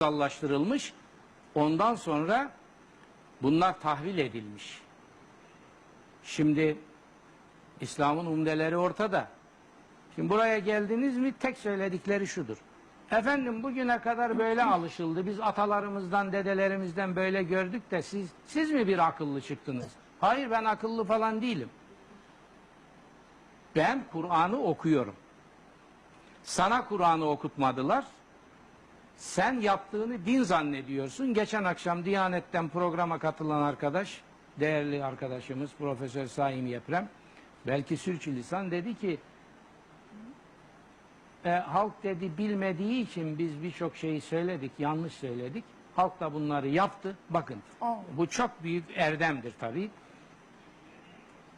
kursallaştırılmış. Ondan sonra bunlar tahvil edilmiş. Şimdi İslam'ın umdeleri ortada. Şimdi buraya geldiniz mi tek söyledikleri şudur. Efendim bugüne kadar böyle alışıldı. Biz atalarımızdan, dedelerimizden böyle gördük de siz siz mi bir akıllı çıktınız? Hayır ben akıllı falan değilim. Ben Kur'an'ı okuyorum. Sana Kur'an'ı okutmadılar. Sen yaptığını din zannediyorsun. Geçen akşam Diyanet'ten programa katılan arkadaş, değerli arkadaşımız Profesör Saim Yeprem, belki sürçülisan dedi ki, e, halk dedi bilmediği için biz birçok şeyi söyledik, yanlış söyledik. Halk da bunları yaptı. Bakın, bu çok büyük erdemdir tabii.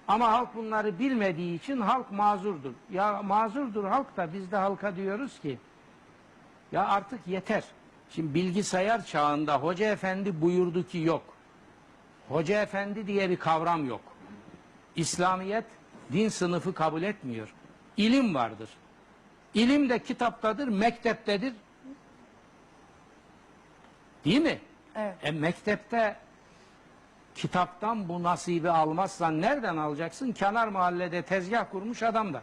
Ama halk bunları bilmediği için halk mazurdur. Ya mazurdur halk da biz de halka diyoruz ki, ya artık yeter. Şimdi bilgisayar çağında hoca efendi buyurdu ki yok. Hoca efendi diye bir kavram yok. İslamiyet din sınıfı kabul etmiyor. İlim vardır. İlim de kitaptadır, mekteptedir. Değil mi? Evet. E mektepte kitaptan bu nasibi almazsan nereden alacaksın? Kenar mahallede tezgah kurmuş adam da.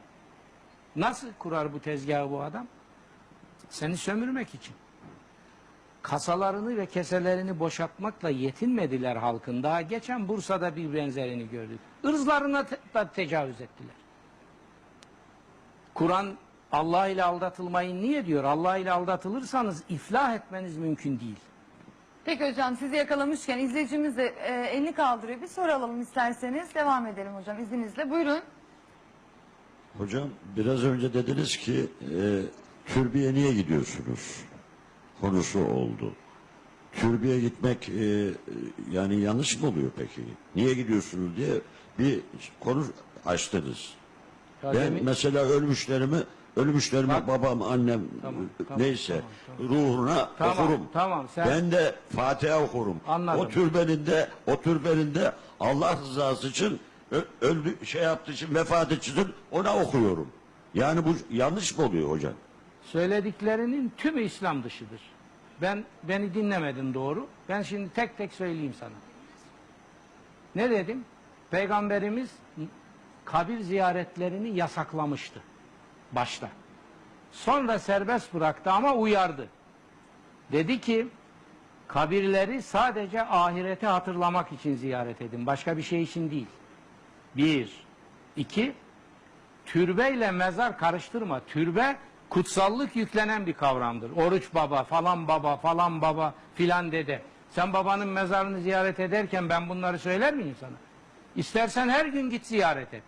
Nasıl kurar bu tezgahı bu adam? Seni sömürmek için. Kasalarını ve keselerini boşaltmakla yetinmediler halkın. Daha geçen Bursa'da bir benzerini gördük. Irzlarına te- da tecavüz ettiler. Kur'an Allah ile aldatılmayın niye diyor? Allah ile aldatılırsanız iflah etmeniz mümkün değil. Peki hocam sizi yakalamışken izleyicimiz de e, elini kaldırıyor. Bir soru alalım isterseniz. Devam edelim hocam izninizle. Buyurun. Hocam biraz önce dediniz ki e, türbeye niye gidiyorsunuz? Konusu oldu. Türbeye gitmek e, e, yani yanlış mı oluyor peki? Niye gidiyorsunuz diye bir konu açtınız. Ya Ben demin- mesela ölmüşlerimi ölmüşlerime Bak- babam, annem Tamam, tamam, neyse tamam, ruhuna Tamam, okurum. tamam, sen- Ben de Fatiha okurum. Anladım. O türbeninde o türbeninde Allah rızası için öldü şey yaptığı için vefat için ona okuyorum. Yani bu yanlış mı oluyor hocam? Söylediklerinin tümü İslam dışıdır. Ben beni dinlemedin doğru. Ben şimdi tek tek söyleyeyim sana. Ne dedim? Peygamberimiz kabir ziyaretlerini yasaklamıştı başta. Sonra serbest bıraktı ama uyardı. Dedi ki kabirleri sadece ahireti hatırlamak için ziyaret edin. Başka bir şey için değil. Bir. iki türbeyle mezar karıştırma. Türbe kutsallık yüklenen bir kavramdır. Oruç baba, falan baba, falan baba, filan dede. Sen babanın mezarını ziyaret ederken ben bunları söyler miyim sana? İstersen her gün git ziyaret et.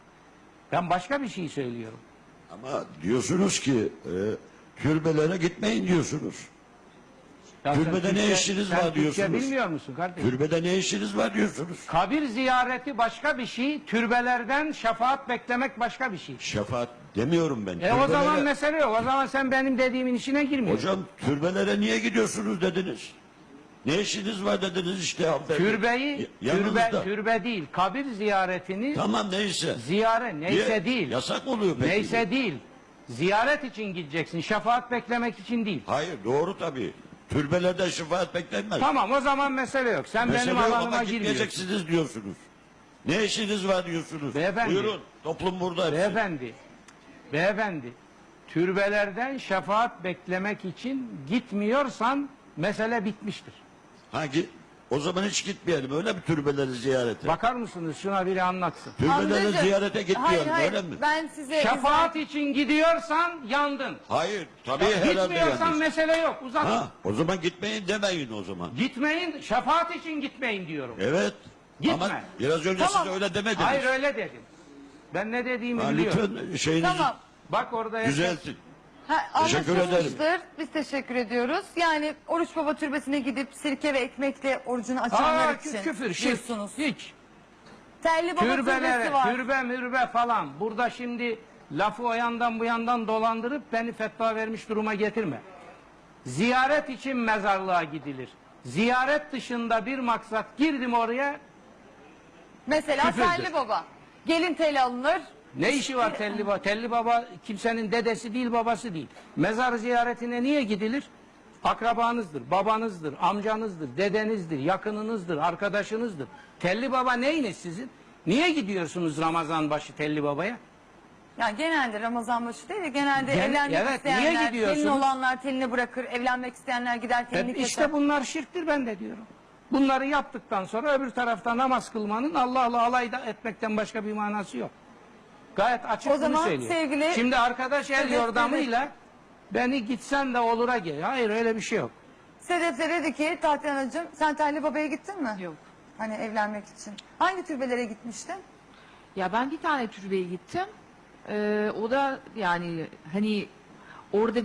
Ben başka bir şey söylüyorum. Ama diyorsunuz ki e, türbelere gitmeyin diyorsunuz. Ya sen Türbede ne işiniz sen var diyorsunuz. bilmiyor musun kardeşim? Türbede ne işiniz var diyorsunuz. Kabir ziyareti başka bir şey, türbelerden şefaat beklemek başka bir şey. Şefaat demiyorum ben. E o zaman mesele yok. O zaman sen benim dediğimin işine girmiyorsun. Hocam türbelere niye gidiyorsunuz dediniz. Ne işiniz var dediniz işte hanımefendi. Türbeyi, Y- türbe, yanınızda. türbe değil, kabir ziyaretini Tamam neyse. Ziyaret neyse Niye? değil. Yasak oluyor peki. Neyse değil. Ziyaret için gideceksin. Şefaat beklemek için değil. Hayır doğru tabii. Türbelerden şefaat beklenmez. Tamam o zaman mesele yok. Sen Mesele benim yok alanıma ama girmiyorsun. gitmeyeceksiniz diyorsunuz. Ne işiniz var diyorsunuz. Beyefendi. Buyurun toplum burada. hepsi. Beyefendi, beyefendi, türbelerden şefaat beklemek için gitmiyorsan mesele bitmiştir. Hangi? O zaman hiç gitmeyelim öyle mi türbeleri ziyarete? Bakar mısınız şuna biri anlatsın. Türbeleri Hamzacığım, ziyarete gitmeyelim hayır, hayır, öyle mi? Ben size Şefaat için gidiyorsan yandın. Hayır tabii herhalde Gitmiyorsan yanlış. mesele yok. Uzat. Ha, o zaman gitmeyin demeyin o zaman. Gitmeyin, şefaat için gitmeyin diyorum. Evet. Gitme. Ama biraz önce Tamam. siz öyle demediniz. Hayır öyle dedim. Ben ne dediğimi Ha, biliyorum. lütfen şeyinizi Tamam. Bak orada herkes- düzeltin. Ha, Teşekkür anlaşılmıştır. Biz teşekkür ediyoruz. Yani Oruç Baba Türbesi'ne gidip sirke ve ekmekle orucunu açanlar Aa, için kü- küfür, şirk. diyorsunuz. Hiç. Telli Baba Türbesi Türbelere, var. türbe mürbe falan. Burada şimdi lafı o yandan bu yandan dolandırıp beni fetva vermiş duruma getirme. Ziyaret için mezarlığa gidilir. Ziyaret dışında bir maksat girdim oraya Mesela Küfürdür. Telli Baba. Gelin teli alınır. Ne işi var Telli Baba? Telli Baba kimsenin dedesi değil babası değil. Mezar ziyaretine niye gidilir? akrabanızdır, babanızdır, amcanızdır, dedenizdir, yakınınızdır, arkadaşınızdır. Telli baba neyiniz sizin? Niye gidiyorsunuz Ramazan başı Telli babaya? Yani genelde Ramazan başı değil de genelde Gen- evlenmek evet, niye isteyenler, gidiyorsunuz? telin olanlar telini bırakır, evlenmek isteyenler gider telini E, keser. işte bunlar şirktir ben de diyorum. Bunları yaptıktan sonra öbür tarafta namaz kılmanın Allah'la alay da etmekten başka bir manası yok. Gayet açık O bunu zaman söylüyor. sevgili- Şimdi arkadaş el yordamıyla beni gitsen de olura gel. Hayır öyle bir şey yok. Sedef de dedi ki Tatyanacığım sen telli babaya gittin mi? Yok. Hani evlenmek için. Hangi türbelere gitmiştin? Ya ben bir tane türbeye gittim. Ee, o da yani hani orada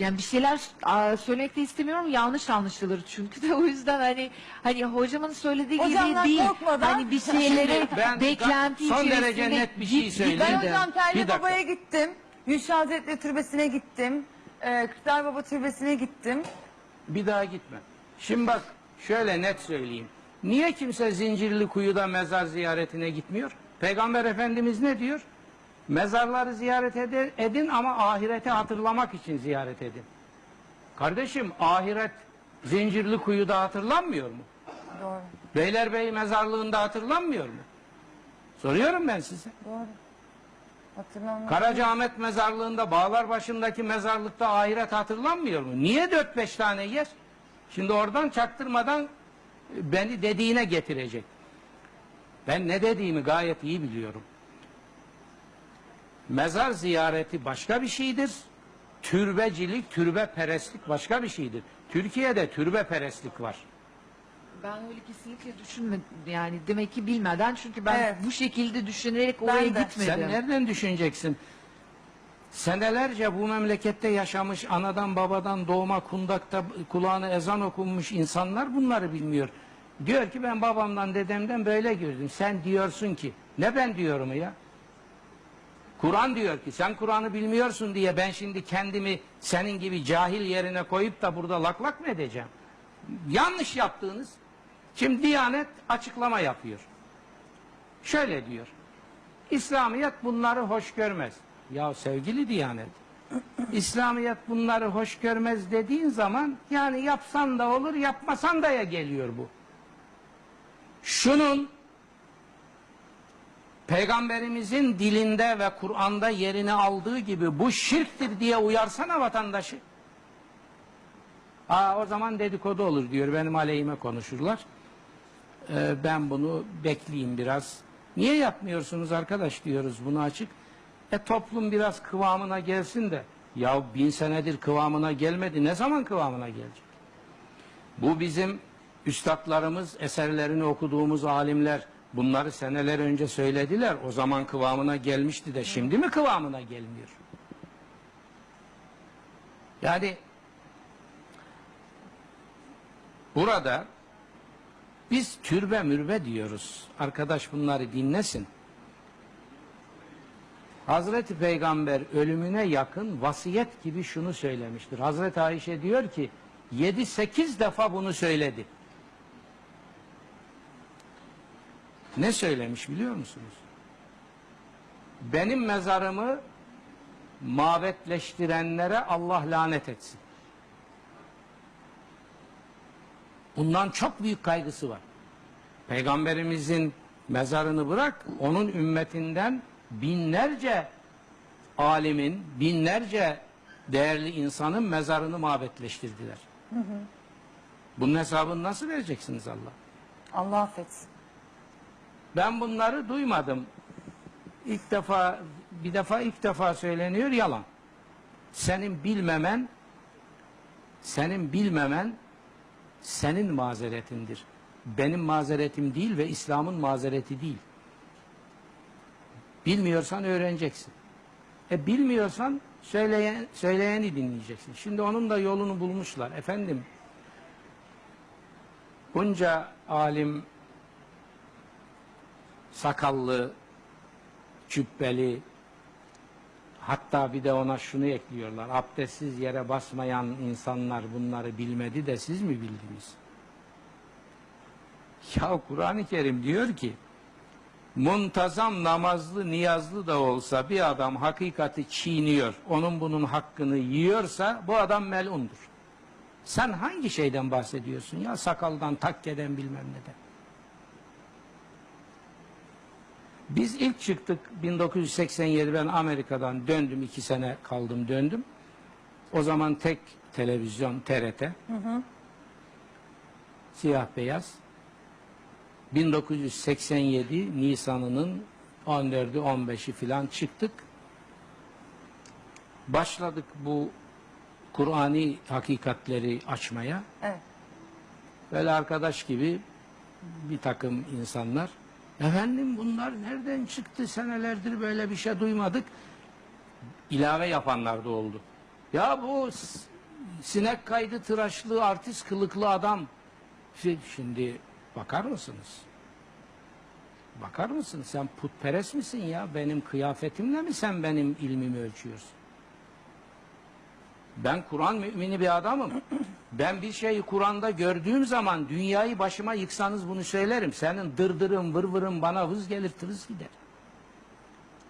yani bir şeyler aa, söylemek de istemiyorum yanlış anlaşılır çünkü de o yüzden hani hani hocamın söylediği Hocamdan gibi değil korkmadan- hani bir şeylere Ben beklenti son içerisinde derece net bir şey git- söyleyeyim. Ben Bir de- hocam bir dakika. Baba'ya gittim. Gülşah Hazretleri Türbesi'ne gittim. Ee, Kırklar Baba Türbesi'ne gittim. Bir daha gitme. Şimdi bak şöyle net söyleyeyim. Niye kimse Zincirli Kuyu'da mezar ziyaretine gitmiyor? Peygamber Efendimiz ne diyor? Mezarları ziyaret edin ama ahireti hatırlamak için ziyaret edin. Kardeşim ahiret Zincirli Kuyu'da hatırlanmıyor mu? Doğru. Beylerbeyi mezarlığında hatırlanmıyor mu? Soruyorum ben size. Doğru. Hatırlamıyorum. Karacaahmet mezarlığında Bağlar başındaki mezarlıkta ahiret hatırlanmıyor mu? Niye dört beş tane yer? Şimdi oradan çaktırmadan e, beni dediğine getirecek. Ben ne dediğimi gayet iyi biliyorum. Mezar ziyareti başka bir şeydir. Türbecilik, türbe perestlik başka bir şeydir. Türkiye'de türbe perestlik var. Ben öyle kesinlikle düşünmedim yani demek ki bilmeden çünkü ben Evet. bu şekilde düşünerek oraya de. gitmedim. Sen nereden düşüneceksin? Senelerce bu memlekette yaşamış, anadan babadan doğma kundakta kulağına ezan okunmuş insanlar bunları bilmiyor. Diyor ki ben babamdan dedemden böyle gördüm. Sen diyorsun ki, ne ben diyorum ya? Kur'an diyor ki sen Kur'an'ı bilmiyorsun diye ben şimdi kendimi senin gibi cahil yerine koyup da burada lak lak mı edeceğim? Yanlış yaptığınız. Şimdi Diyanet açıklama yapıyor. Şöyle diyor. İslamiyet bunları hoş görmez. Ya sevgili Diyanet, İslamiyet bunları hoş görmez dediğin zaman yani yapsan da olur, yapmasan da ya geliyor bu. Şunun Peygamberimizin dilinde ve Kur'an'da yerini aldığı gibi bu şirktir diye uyarsana vatandaşı. Aa, o zaman dedikodu olur diyor, benim aleyhime konuşurlar. Ee, ben bunu bekleyeyim biraz. Niye yapmıyorsunuz arkadaş diyoruz bunu açık. E toplum biraz kıvamına gelsin de. Ya bin senedir kıvamına gelmedi. Ne zaman kıvamına gelecek? Bu bizim üstadlarımız, eserlerini okuduğumuz alimler bunları seneler önce söylediler. O zaman kıvamına gelmişti de şimdi mi kıvamına gelmiyor? Yani burada biz türbe mürbe diyoruz. Arkadaş bunları dinlesin. Hazreti Peygamber ölümüne yakın vasiyet gibi şunu söylemiştir. Hazreti Ayşe diyor ki 7-8 defa bunu söyledi. Ne söylemiş biliyor musunuz? Benim mezarımı mabetleştirenlere Allah lanet etsin. Bundan çok büyük kaygısı var. Peygamberimizin mezarını bırak, onun ümmetinden binlerce alimin, binlerce değerli insanın mezarını mabetleştirdiler. Bunun hesabını nasıl vereceksiniz Allah? Allah affetsin. Ben bunları duymadım. İlk defa, bir defa ilk defa söyleniyor yalan. Senin bilmemen, senin bilmemen senin mazeretindir. Benim mazeretim değil ve İslam'ın mazereti değil. Bilmiyorsan öğreneceksin. E bilmiyorsan söyleyen, söyleyeni dinleyeceksin. Şimdi onun da yolunu bulmuşlar. Efendim bunca alim sakallı, cübbeli, hatta bir de ona şunu ekliyorlar. Abdestsiz yere basmayan insanlar bunları bilmedi de siz mi bildiniz? Ya Kur'an-ı Kerim diyor ki, muntazam namazlı niyazlı da olsa bir adam hakikati çiğniyor, onun bunun hakkını yiyorsa bu adam melundur. Sen hangi şeyden bahsediyorsun ya? Sakaldan, takkeden bilmem neden. Biz ilk çıktık 1987 ben Amerika'dan döndüm iki sene kaldım döndüm. O zaman tek televizyon TRT. Siyah beyaz. 1987 Nisan'ının 14'ü 15'i filan çıktık. Başladık bu Kur'ani hakikatleri açmaya. Evet. Böyle arkadaş gibi bir takım insanlar. Efendim bunlar nereden çıktı senelerdir böyle bir şey duymadık. İlave yapanlar da oldu. Ya bu sinek kaydı tıraşlı artist kılıklı adam. Şi- Şimdi bakar mısınız? Bakar mısın? Sen putperest misin ya? Benim kıyafetimle mi sen benim ilmimi ölçüyorsun? Ben Kur'an mümini bir adamım. Ben bir şeyi Kur'an'da gördüğüm zaman dünyayı başıma yıksanız bunu söylerim. Senin dırdırın vırvırın bana hız gelir tırız gider.